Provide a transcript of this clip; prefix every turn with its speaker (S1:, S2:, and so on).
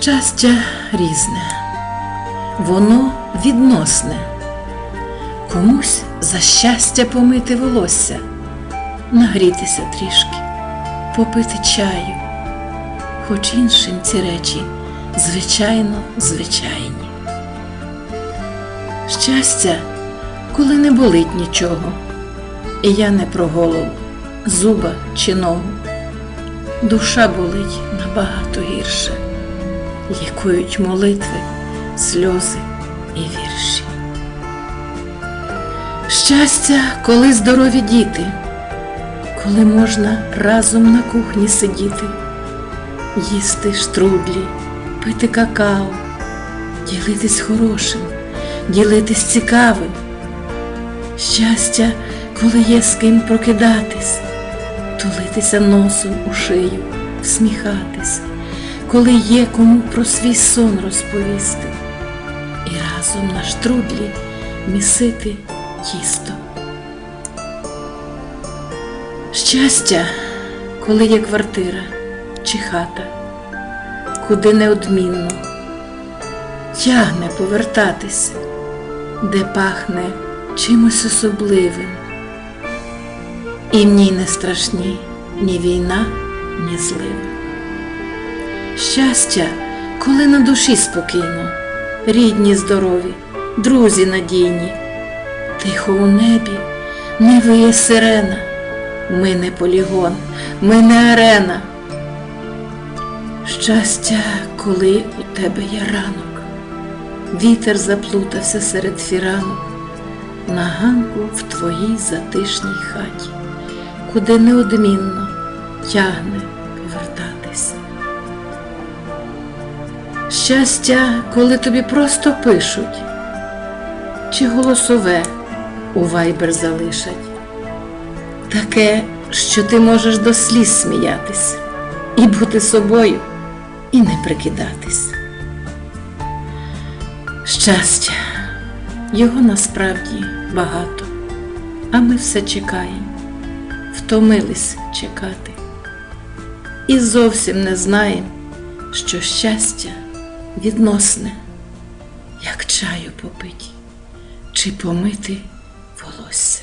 S1: Щастя різне, воно відносне. Комусь за щастя помити волосся, нагрітися трішки, попити чаю, хоч іншим ці речі звичайно звичайні. Щастя, коли не болить нічого, і я не про голову, зуба чи ногу. Душа болить набагато гірше лікують молитви, сльози і вірші. Щастя, коли здорові діти, коли можна разом на кухні сидіти, їсти штрудлі, пити какао, ділитись хорошим, ділитись цікавим. Щастя, коли є з ким прокидатись, тулитися носом у шию, всміхатись коли є кому про свій сон розповісти, і разом на штрудлі місити тісто. Щастя, коли є квартира чи хата, куди неодмінно тягне повертатись, де пахне чимось особливим, і в ній не страшні ні війна, ні зливи. Щастя, коли на душі спокійно, рідні здорові, друзі надійні, тихо у небі не виє сирена, ми не полігон, ми не арена. Щастя, коли у тебе є ранок, вітер заплутався серед фіранок, на ганку в твоїй затишній хаті, куди неодмінно тягне Щастя, коли тобі просто пишуть, чи голосове у вайбер залишать. Таке, що ти можеш до сліз сміятись, і бути собою, і не прикидатись. Щастя, його насправді багато, а ми все чекаємо, втомились чекати. І зовсім не знаємо, що щастя відносне, як чаю попить чи помити волосся.